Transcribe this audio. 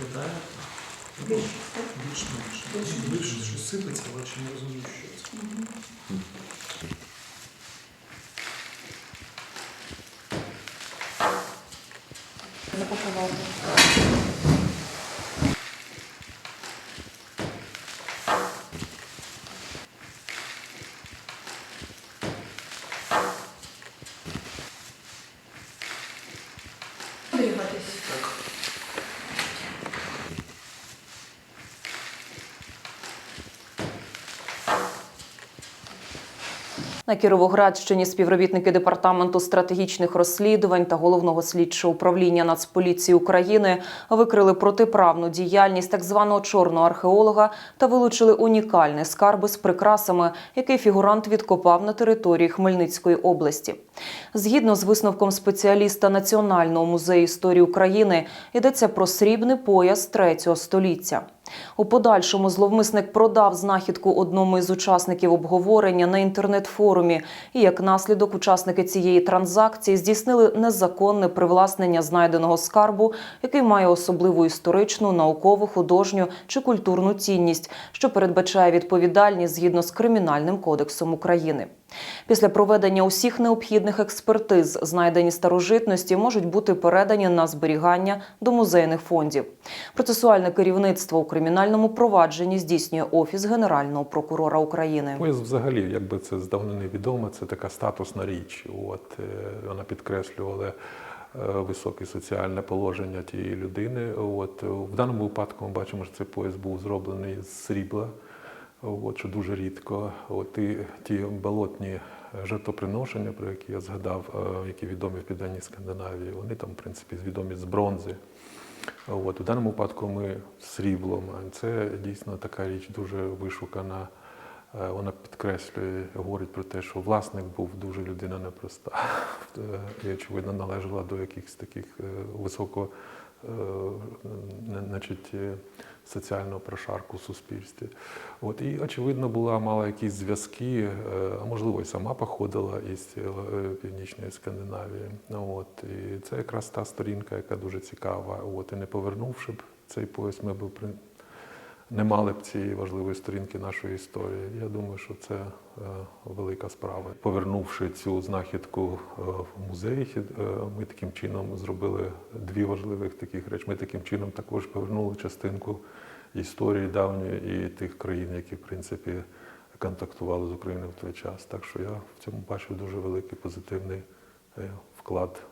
виглядає так? більш-менш. Більше щось сипеться, але ще не розумію, що це. Запакувати. На Кіровоградщині співробітники департаменту стратегічних розслідувань та головного слідчого управління Нацполіції України викрили протиправну діяльність так званого чорного археолога та вилучили унікальний скарби з прикрасами, який фігурант відкопав на території Хмельницької області. Згідно з висновком спеціаліста Національного музею історії України, йдеться про срібний пояс третього століття. У подальшому зловмисник продав знахідку одному із учасників обговорення на інтернет-форумі, і як наслідок учасники цієї транзакції здійснили незаконне привласнення знайденого скарбу, який має особливу історичну, наукову, художню чи культурну цінність, що передбачає відповідальність згідно з Кримінальним кодексом України. Після проведення усіх необхідних експертиз знайдені старожитності можуть бути передані на зберігання до музейних фондів. Процесуальне керівництво у кримінальному провадженні здійснює офіс Генерального прокурора України. Поїзд взагалі, якби це здавна невідомо, це така статусна річ. От, е, вона підкреслювала е, високе соціальне положення тієї людини. От, в даному випадку ми бачимо, що цей поїзд був зроблений з срібла, от, що дуже рідко. От, і ті болотні жертвоприношення, про які я згадав, е, які відомі в Південній Скандинавії, вони там, в принципі, відомі з бронзи. От, у даному випадку ми з сріблом. Це дійсно така річ дуже вишукана. Е, Вона підкреслює, говорить про те, що власник був дуже людина непроста. Е, І, очевидно, належала до якихось таких е, високо значить, соціального прошарку в суспільстві. От, і, очевидно, була мала якісь зв'язки, а можливо, і сама походила із Північної Скандинавії. Ну, От, і це якраз та сторінка, яка дуже цікава. От, і не повернувши б цей пояс, ми б не мали б цієї важливої сторінки нашої історії. Я думаю, що це е, велика справа. Повернувши цю знахідку е, в музей, е, ми таким чином зробили дві важливих таких речі. Ми таким чином також повернули частинку історії давньої і тих країн, які в принципі контактували з Україною в той час. Так що я в цьому бачу дуже великий позитивний вклад